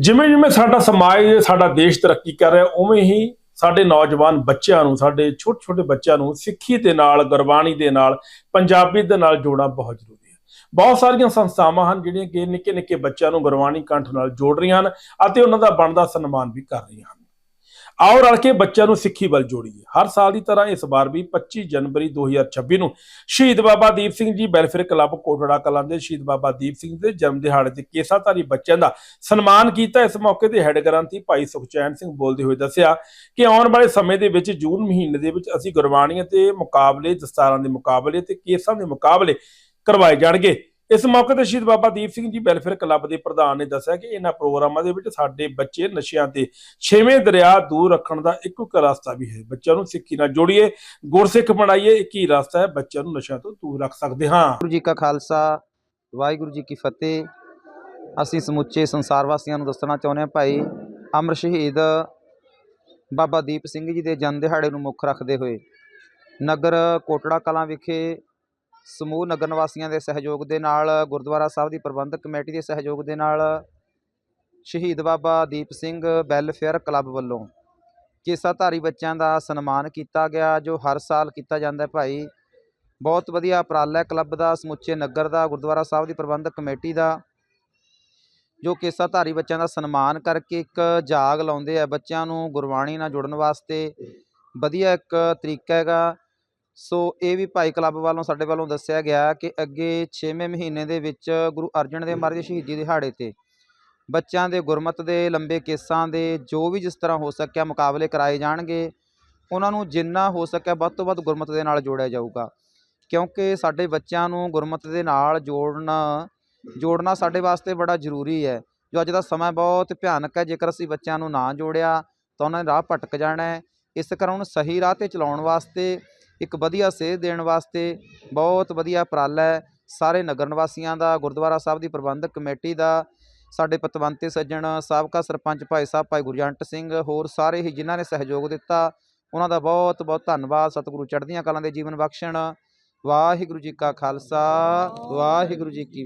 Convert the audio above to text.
ਜਿਵੇਂ ਜਿਵੇਂ ਸਾਡਾ ਸਮਾਜ, ਸਾਡਾ ਦੇਸ਼ ਤਰੱਕੀ ਕਰ ਰਿਹਾ, ਉਵੇਂ ਹੀ ਸਾਡੇ ਨੌਜਵਾਨ ਬੱਚਿਆਂ ਨੂੰ, ਸਾਡੇ ਛੋਟੇ ਛੋਟੇ ਬੱਚਿਆਂ ਨੂੰ ਸਿੱਖੀ ਦੇ ਨਾਲ, ਗੁਰਬਾਣੀ ਦੇ ਨਾਲ, ਪੰਜਾਬੀ ਦੇ ਨਾਲ ਜੋੜਨਾ ਬਹੁਤ ਜ਼ਰੂਰੀ ਹੈ। ਬਹੁਤ ਸਾਰੀਆਂ ਸੰਸਥਾਵਾਂ ਹਨ ਜਿਹੜੀਆਂ ਕਿ ਨਿੱਕੇ ਨਿੱਕੇ ਬੱਚਿਆਂ ਨੂੰ ਗੁਰਬਾਣੀ ਕੰਠ ਨਾਲ ਜੋੜ ਰਹੀਆਂ ਹਨ ਅਤੇ ਉਹਨਾਂ ਦਾ ਬਣਦਾ ਸਨਮਾਨ ਵੀ ਕਰ ਰਹੀਆਂ ਹਨ। ਆਓ ਰਲ ਕੇ ਬੱਚਿਆਂ ਨੂੰ ਸਿੱਖੀ ਵੱਲ ਜੋੜੀਏ। ਹਰ ਸਾਲ ਦੀ ਤਰ੍ਹਾਂ ਇਸ ਵਾਰ ਵੀ 25 ਜਨਵਰੀ 2026 ਨੂੰ ਸ਼ਹੀਦ ਬਾਬਾ ਦੀਪ ਸਿੰਘ ਜੀ ਵੈਲਫੇਅਰ ਕਲੱਬ ਕੋਟੜਾ ਕਲਾਂ ਦੇ ਸ਼ਹੀਦ ਬਾਬਾ ਦੀਪ ਸਿੰਘ ਦੇ ਜਨਮ ਦਿਹਾੜੇ ਤੇ ਕੇਸਾਧਾਰੀ ਬੱਚਿਆਂ ਦਾ ਸਨਮਾਨ ਕੀਤਾ। ਇਸ ਮੌਕੇ ਤੇ ਹੈੱਡ ਗ੍ਰੰਥੀ ਭਾਈ ਸੁਖਚੈਨ ਸਿੰਘ ਬੋਲਦੇ ਹੋਏ ਦੱਸਿਆ ਕਿ ਆਉਣ ਵਾਲੇ ਸਮੇਂ ਦੇ ਵਿੱਚ ਜੂਨ ਮਹੀਨੇ ਦੇ ਵਿੱਚ ਅਸੀਂ ਗੁਰਬਾਣੀਆਂ ਤੇ ਮੁਕਾਬਲੇ, ਦਸਤਾਰਾਂ ਦੇ ਮੁਕਾਬਲੇ ਤੇ ਕੇਸਾਂ ਦੇ ਮੁਕਾਬਲੇ ਕਰਵਾਏ ਜਾਣਗੇ। ਇਸ ਮੌਕੇ ਤੇ ਸ਼ਹੀਦ ਬਾਬਾ ਦੀਪ ਸਿੰਘ ਜੀ ਵੈਲਫੇਅਰ ਕਲੱਬ ਦੇ ਪ੍ਰਧਾਨ ਨੇ ਦੱਸਿਆ ਕਿ ਇਹਨਾਂ ਪ੍ਰੋਗਰਾਮਾਂ ਦੇ ਵਿੱਚ ਸਾਡੇ ਬੱਚੇ ਨਸ਼ਿਆਂ ਤੇ ਛੇਵੇਂ ਦਰਿਆ ਦੂਰ ਰੱਖਣ ਦਾ ਇੱਕੋ ਇੱਕ ਰਸਤਾ ਵੀ ਹੈ। ਬੱਚਿਆਂ ਨੂੰ ਸਿੱਖੀ ਨਾਲ ਜੋੜੀਏ, ਗੁਰਸਿੱਖ ਬਣਾਈਏ, ਇੱਕ ਹੀ ਰਸਤਾ ਹੈ, ਬੱਚਿਆਂ ਨੂੰ ਨਸ਼ਿਆਂ ਤੋਂ ਦੂਰ ਰੱਖ ਸਕਦੇ ਹਾਂ। ਗੁਰੂ ਜੀ ਕਾ ਖਾਲਸਾ, ਵਾਹਿਗੁਰੂ ਜੀ ਕੀ ਫਤਿਹ। ਅਸੀਂ ਸਮੁੱਚੇ ਸੰਸਾਰ ਵਾਸੀਆਂ ਨੂੰ ਦੱਸਣਾ ਚਾਹੁੰਦੇ ਹਾਂ, ਭਾਈ ਅਮਰ ਸ਼ਹੀਦ ਬਾਬਾ ਦੀਪ ਸਿੰਘ ਜੀ ਦੇ ਜਨਮ ਦਿਹਾੜੇ ਨੂੰ ਮੁੱਖ ਰੱਖਦੇ ਹੋਏ ਨਗਰ ਕੋਟੜਾ ਕਲਾਂ ਵਿਖੇ ਸਮੂਹ ਨਗਰ ਨਿਵਾਸੀਆਂ ਦੇ ਸਹਿਯੋਗ ਦੇ ਨਾਲ, ਗੁਰਦੁਆਰਾ ਸਾਹਿਬ ਦੀ ਪ੍ਰਬੰਧਕ ਕਮੇਟੀ ਦੇ ਸਹਿਯੋਗ ਦੇ ਨਾਲ ਸ਼ਹੀਦ ਬਾਬਾ ਦੀਪ ਸਿੰਘ ਵੈਲਫੇਅਰ ਕਲੱਬ ਵੱਲੋਂ ਕੇਸਾਧਾਰੀ ਬੱਚਿਆਂ ਦਾ ਸਨਮਾਨ ਕੀਤਾ ਗਿਆ, ਜੋ ਹਰ ਸਾਲ ਕੀਤਾ ਜਾਂਦਾ ਭਾਈ। ਬਹੁਤ ਵਧੀਆ ਉਪਰਾਲਾ ਕਲੱਬ ਦਾ, ਸਮੁੱਚੇ ਨਗਰ ਦਾ, ਗੁਰਦੁਆਰਾ ਸਾਹਿਬ ਦੀ ਪ੍ਰਬੰਧਕ ਕਮੇਟੀ ਦਾ, ਜੋ ਕੇਸਾਧਾਰੀ ਬੱਚਿਆਂ ਦਾ ਸਨਮਾਨ ਕਰਕੇ ਇੱਕ ਜਾਗ ਲਾਉਂਦੇ ਆ ਬੱਚਿਆਂ ਨੂੰ ਗੁਰਬਾਣੀ ਨਾਲ ਜੁੜਨ ਵਾਸਤੇ। ਵਧੀਆ ਇੱਕ ਤਰੀਕਾ ਹੈਗਾ। ਸੋ ਇਹ ਵੀ ਭਾਈ ਕਲੱਬ ਵੱਲੋਂ ਸਾਡੇ ਵੱਲੋਂ ਦੱਸਿਆ ਗਿਆ ਕਿ ਅੱਗੇ 6ਵੇਂ ਮਹੀਨੇ ਦੇ ਵਿੱਚ ਗੁਰੂ ਅਰਜਨ ਦੇਵ ਮਹਾਰਾਜ ਦੇ ਸ਼ਹੀਦੀ ਦਿਹਾੜੇ ਤੇ ਬੱਚਿਆਂ ਦੇ ਗੁਰਮਤ ਦੇ ਲੰਬੇ ਕੇਸਾਂ ਦੇ ਜੋ ਵੀ ਜਿਸ ਤਰ੍ਹਾਂ ਹੋ ਸਕਿਆ ਮੁਕਾਬਲੇ ਕਰਾਏ ਜਾਣਗੇ, ਉਹਨਾਂ ਨੂੰ ਜਿੰਨਾ ਹੋ ਸਕਿਆ ਵੱਧ ਤੋਂ ਵੱਧ ਗੁਰਮਤ ਦੇ ਨਾਲ ਜੋੜਿਆ ਜਾਊਗਾ। ਕਿਉਂਕਿ ਸਾਡੇ ਬੱਚਿਆਂ ਨੂੰ ਗੁਰਮਤ ਦੇ ਨਾਲ ਜੋੜਨਾ ਜੋੜਨਾ ਸਾਡੇ ਵਾਸਤੇ ਬੜਾ ਜ਼ਰੂਰੀ ਹੈ। ਜੋ ਅੱਜ ਦਾ ਸਮਾਂ ਬਹੁਤ ਭਿਆਨਕ ਹੈ, ਜੇਕਰ ਅਸੀਂ ਬੱਚਿਆਂ ਨੂੰ ਨਾ ਜੋੜਿਆ ਤਾਂ ਉਹਨਾਂ ਨੇ ਰਾਹ ਭਟਕ ਜਾਣਾ ਹੈ। ਇਸ ਕਾਰਨ ਉਹਨੂੰ ਸਹੀ ਰਾਹ ਤੇ ਚਲਾਉਣ ਵਾਸਤੇ ਇੱਕ ਵਧੀਆ ਸੇਧ ਦੇਣ ਵਾਸਤੇ ਬਹੁਤ ਵਧੀਆ ਉਪਰਾਲਾ ਹੈ। ਸਾਰੇ ਨਗਰ ਨਿਵਾਸੀਆਂ ਦਾ, ਗੁਰਦੁਆਰਾ ਸਾਹਿਬ ਦੀ ਪ੍ਰਬੰਧਕ ਕਮੇਟੀ ਦਾ, ਸਾਡੇ ਪਤਵੰਤੇ ਸੱਜਣ, ਸਾਬਕਾ ਸਰਪੰਚ ਭਾਈ ਸਾਹਿਬ, ਭਾਈ ਗੁਰਜੰਟ ਸਿੰਘ, ਹੋਰ ਸਾਰੇ ਹੀ ਜਿਨ੍ਹਾਂ ਨੇ ਸਹਿਯੋਗ ਦਿੱਤਾ, ਉਹਨਾਂ ਦਾ ਬਹੁਤ ਬਹੁਤ ਧੰਨਵਾਦ। ਸਤਿਗੁਰੂ ਚੜ੍ਹਦੀਆਂ ਕਲਾਂ ਦੇ ਜੀਵਨ ਬਖਸ਼ਣ। ਵਾਹਿਗੁਰੂ ਜੀ ਕਾ ਖਾਲਸਾ, ਵਾਹਿਗੁਰੂ ਜੀ ਕੀ